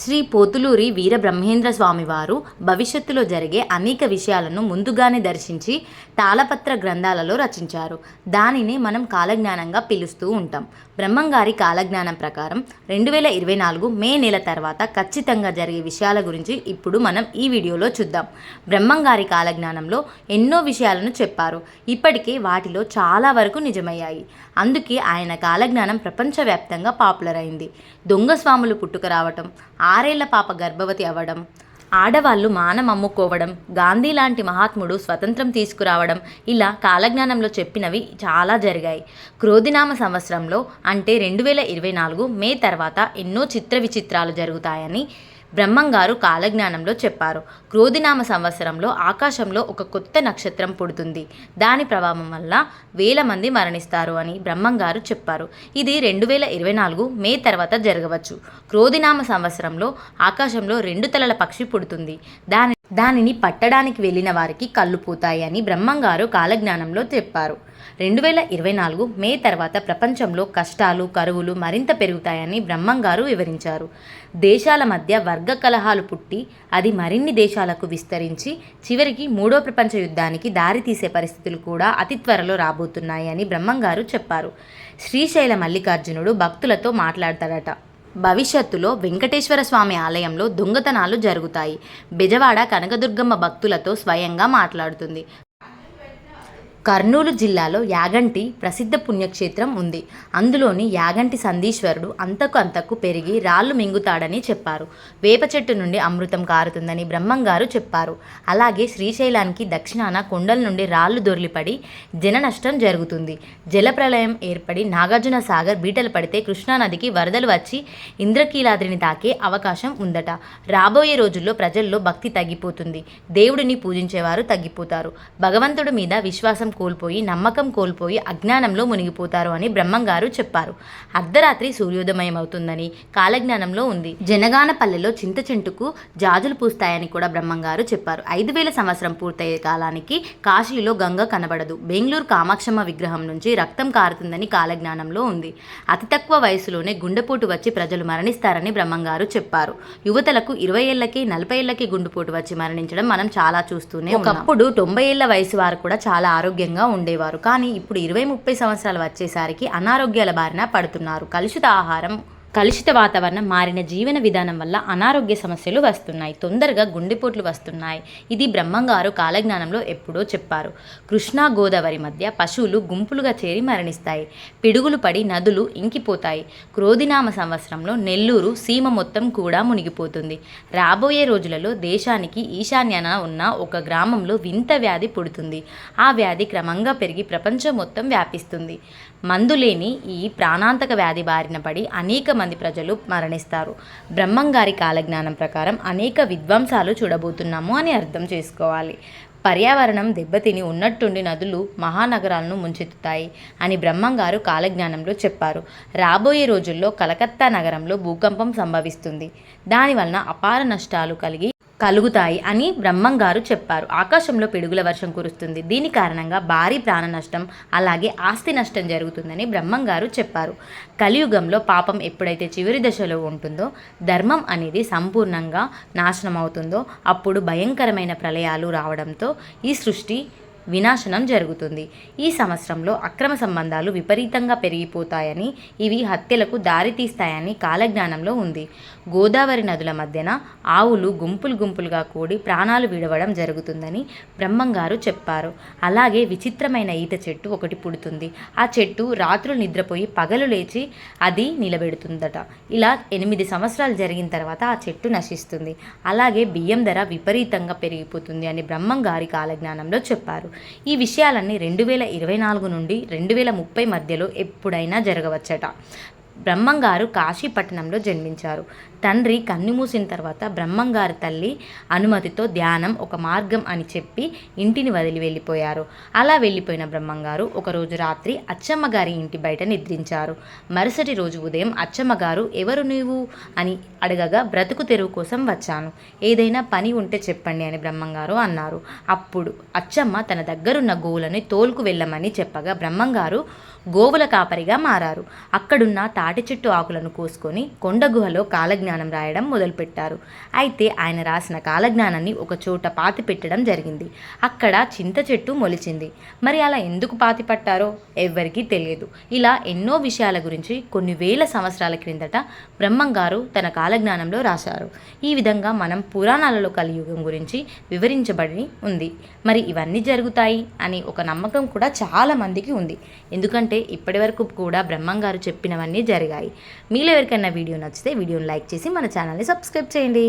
శ్రీ పోతులూరి వీరబ్రహ్మేంద్ర స్వామివారు భవిష్యత్తులో జరిగే అనేక విషయాలను ముందుగానే దర్శించి తాళపత్ర గ్రంథాలలో రచించారు. దానిని మనం కాలజ్ఞానంగా పిలుస్తూ ఉంటాం. బ్రహ్మంగారి కాలజ్ఞానం ప్రకారం రెండు వేల ఇరవై నాలుగు మే నెల తర్వాత ఖచ్చితంగా జరిగే విషయాల గురించి ఇప్పుడు మనం ఈ వీడియోలో చూద్దాం. బ్రహ్మంగారి కాలజ్ఞానంలో ఎన్నో విషయాలను చెప్పారు. ఇప్పటికే వాటిలో చాలా వరకు నిజమయ్యాయి. అందుకే ఆయన కాలజ్ఞానం ప్రపంచవ్యాప్తంగా పాపులర్ అయింది. దొంగ స్వాములు పుట్టుక రావటం ఆరేళ్ళ పాప గర్భవతి అవ్వడం ఆడవాళ్ళు మానం అమ్ముకోవడం గాంధీ లాంటి మహాత్ముడు స్వతంత్రం తీసుకురావడం ఇలా కాలజ్ఞానంలో చెప్పినవి చాలా జరిగాయి. క్రోధినామ సంవత్సరంలో అంటే రెండు వేల ఇరవై నాలుగు మే తర్వాత ఎన్నో చిత్ర విచిత్రాలు జరుగుతాయని బ్రహ్మంగారు కాలజ్ఞానంలో చెప్పారు. క్రోధినామ సంవత్సరంలో ఆకాశంలో ఒక కొత్త నక్షత్రం పుడుతుంది. దాని ప్రభావం వల్ల వేల మంది మరణిస్తారు అని బ్రహ్మంగారు చెప్పారు. ఇది రెండు వేల ఇరవై నాలుగు మే తర్వాత జరగవచ్చు. క్రోధినామ సంవత్సరంలో ఆకాశంలో రెండు తలల పక్షి పుడుతుంది. దాని దానిని పట్టడానికి వెళ్ళిన వారికి కళ్ళు పోతాయని బ్రహ్మంగారు కాలజ్ఞానంలో చెప్పారు. రెండు వేల ఇరవై నాలుగు మే తర్వాత ప్రపంచంలో కష్టాలు కరువులు మరింత పెరుగుతాయని బ్రహ్మంగారు వివరించారు. దేశాల మధ్య వర్గ కలహాలు పుట్టి అది మరిన్ని దేశాలకు విస్తరించి చివరికి మూడో ప్రపంచ యుద్ధానికి దారితీసే పరిస్థితులు కూడా అతి త్వరలో రాబోతున్నాయని బ్రహ్మంగారు చెప్పారు. శ్రీశైల మల్లికార్జునుడు భక్తులతో మాట్లాడతాడట. భవిష్యత్తులో వెంకటేశ్వర స్వామి ఆలయంలో దొంగతనాలు జరుగుతాయి. బెజవాడ కనకదుర్గమ్మ భక్తులతో స్వయంగా మాట్లాడుతుంది. కర్నూలు జిల్లాలో యాగంటి ప్రసిద్ధ పుణ్యక్షేత్రం ఉంది. అందులోని యాగంటి సంధీశ్వరుడు అంతకు అంతకు పెరిగి రాళ్ళు మింగుతాడని చెప్పారు. వేప చెట్టు నుండి అమృతం కారుతుందని బ్రహ్మంగారు చెప్పారు. అలాగే శ్రీశైలానికి దక్షిణాన కొండల నుండి రాళ్ళు దొర్లిపడి జన నష్టం జరుగుతుంది. జలప్రలయం ఏర్పడి నాగార్జున సాగర్ బీటలు పడితే కృష్ణానదికి వరదలు వచ్చి ఇంద్రకీలాద్రిని తాకే అవకాశం ఉందట. రాబోయే రోజుల్లో ప్రజల్లో భక్తి తగ్గిపోతుంది. దేవుడిని పూజించేవారు తగ్గిపోతారు. భగవంతుడి మీద విశ్వాసం కోల్పోయి నమ్మకం కోల్పోయి అజ్ఞానంలో మునిగిపోతారు అని బ్రహ్మంగారు చెప్పారు. అర్ధరాత్రి సూర్యోదయం అవుతుందని కాలజ్ఞానంలో ఉంది. జనగానపల్లెలో చింత చెంటుకు జాజులు పూస్తాయని కూడా బ్రహ్మంగారు చెప్పారు. ఐదు వేల సంవత్సరం పూర్తయ్యే కాలానికి కాశీలో గంగ కనబడదు. బెంగళూరు కామాక్షమ్మ విగ్రహం నుంచి రక్తం కారుతుందని కాలజ్ఞానంలో ఉంది. అతి తక్కువ వయసులోనే గుండెపోటు వచ్చి ప్రజలు మరణిస్తారని బ్రహ్మంగారు చెప్పారు. యువతలకు ఇరవై ఏళ్ళకి నలభై ఏళ్ళకి గుండెపోటు వచ్చి మరణించడం మనం చాలా చూస్తూనే ఒకప్పుడు తొంభై ఏళ్ళ వయసు వారు కూడా చాలా ఆరోగ్యంగా ఉండేవారు. కానీ ఇప్పుడు ఇరవై ముప్పై సంవత్సరాలు వచ్చేసరికి అనారోగ్యాల బారిన పడుతున్నారు. కలుషిత ఆహారం కలుషిత వాతావరణం మారిన జీవన విధానం వల్ల అనారోగ్య సమస్యలు వస్తున్నాయి. తొందరగా గుండెపోట్లు వస్తున్నాయి. ఇది బ్రహ్మంగారు కాలజ్ఞానంలో ఎప్పుడో చెప్పారు. కృష్ణా గోదావరి మధ్య పశువులు గుంపులుగా చేరి మరణిస్తాయి. పిడుగులు పడి నదులు ఇంకిపోతాయి. క్రోధినామ సంవత్సరంలో నెల్లూరు సీమ మొత్తం కూడా మునిగిపోతుంది. రాబోయే రోజులలో దేశానికి ఈశాన్యాన ఉన్న ఒక గ్రామంలో వింత వ్యాధి పుడుతుంది. ఆ వ్యాధి క్రమంగా పెరిగి ప్రపంచం మొత్తం వ్యాపిస్తుంది. మందులేని ఈ ప్రాణాంతక వ్యాధి బారిన పడి అనేక మంది ప్రజలు మరణిస్తారు. బ్రహ్మంగారి కాలజ్ఞానం ప్రకారం అనేక విధ్వంసాలు చూడబోతున్నాము అని అర్థం చేసుకోవాలి. పర్యావరణం దెబ్బతిని ఉన్నట్టుండి నదులు మహానగరాలను ముంచెత్తుతాయి అని బ్రహ్మంగారు కాలజ్ఞానంలో చెప్పారు. రాబోయే రోజుల్లో కలకత్తా నగరంలో భూకంపం సంభవిస్తుంది. దానివలన అపార నష్టాలు కలిగి కలుగుతాయి అని బ్రహ్మం గారు చెప్పారు. ఆకాశంలో పిడుగుల వర్షం కురుస్తుంది. దీని కారణంగా భారీ ప్రాణ నష్టం అలాగే ఆస్తి నష్టం జరుగుతుందని బ్రహ్మం గారు చెప్పారు. కలియుగంలో పాపం ఎప్పుడైతే చివరి దశలో ఉంటుందో ధర్మం అనేది సంపూర్ణంగా నాశనం అవుతుందో అప్పుడు భయంకరమైన ప్రళయాలు రావడంతో ఈ సృష్టి వినాశనం జరుగుతుంది. ఈ సంవత్సరంలో అక్రమ సంబంధాలు విపరీతంగా పెరిగిపోతాయని ఇవి హత్యలకు దారితీస్తాయని కాలజ్ఞానంలో ఉంది. గోదావరి నదుల మధ్యన ఆవులు గుంపులు గుంపులుగా కూడి ప్రాణాలు విడవడం జరుగుతుందని బ్రహ్మంగారు చెప్పారు. అలాగే విచిత్రమైన ఈత చెట్టు ఒకటి పుడుతుంది. ఆ చెట్టు రాత్రులు నిద్రపోయి పగలు లేచి అది నిలబెడుతుందట. ఇలా ఎనిమిది సంవత్సరాలు జరిగిన తర్వాత ఆ చెట్టు నశిస్తుంది. అలాగే బియ్యం ధర విపరీతంగా పెరిగిపోతుంది అని బ్రహ్మంగారి కాలజ్ఞానంలో చెప్పారు. ఈ విషయాలన్నీ రెండు వేల ఇరవై నాలుగు నుండి రెండు వేల ముప్పై మధ్యలో ఎప్పుడైనా జరగవచ్చట. బ్రహ్మంగారు కాశీపట్టణంలో జన్మించారు. తండ్రి కన్నుమూసిన తర్వాత బ్రహ్మంగారి తల్లి అనుమతితో ధ్యానం ఒక మార్గం అని చెప్పి ఇంటిని వదిలి వెళ్ళిపోయారు. అలా వెళ్ళిపోయిన బ్రహ్మంగారు ఒకరోజు రాత్రి అచ్చమ్మ గారి ఇంటి బయట నిద్రించారు. మరుసటి రోజు ఉదయం అచ్చమ్మ గారు ఎవరు నీవు? అని అడగగా బ్రతుకు తెరువు కోసం వచ్చాను. ఏదైనా పని ఉంటే చెప్పండి అని బ్రహ్మంగారు అన్నారు. అప్పుడు అచ్చమ్మ తన దగ్గరున్న గోవులని తోలుకు వెళ్ళమని చెప్పగా బ్రహ్మంగారు గోవుల కాపరిగా మారారు. అక్కడున్న తా తాటి చెట్టు ఆకులను కోసుకొని కొండ గుహలో కాలజ్ఞానం రాయడం మొదలుపెట్టారు. అయితే ఆయన రాసిన కాలజ్ఞానాన్ని ఒక చోట పాతి పెట్టడం జరిగింది. అక్కడ చింత చెట్టు మొలిచింది. మరి అలా ఎందుకు పాతి పట్టారో ఎవ్వరికీ తెలియదు. ఇలా ఎన్నో విషయాల గురించి కొన్ని వేల సంవత్సరాల క్రిందట బ్రహ్మంగారు తన కాలజ్ఞానంలో రాశారు. ఈ విధంగా మనం పురాణాలలో కలియుగం గురించి వివరించబడి ఉంది. మరి ఇవన్నీ జరుగుతాయి అని ఒక నమ్మకం కూడా చాలా మందికి ఉంది. ఎందుకంటే ఇప్పటి వరకు కూడా బ్రహ్మంగారు చెప్పినవన్నీ జరిగాయి. మీలో ఎవరికైనా వీడియో నచ్చితే వీడియోని లైక్ చేసి మన ఛానల్ని సబ్స్క్రైబ్ చేయండి.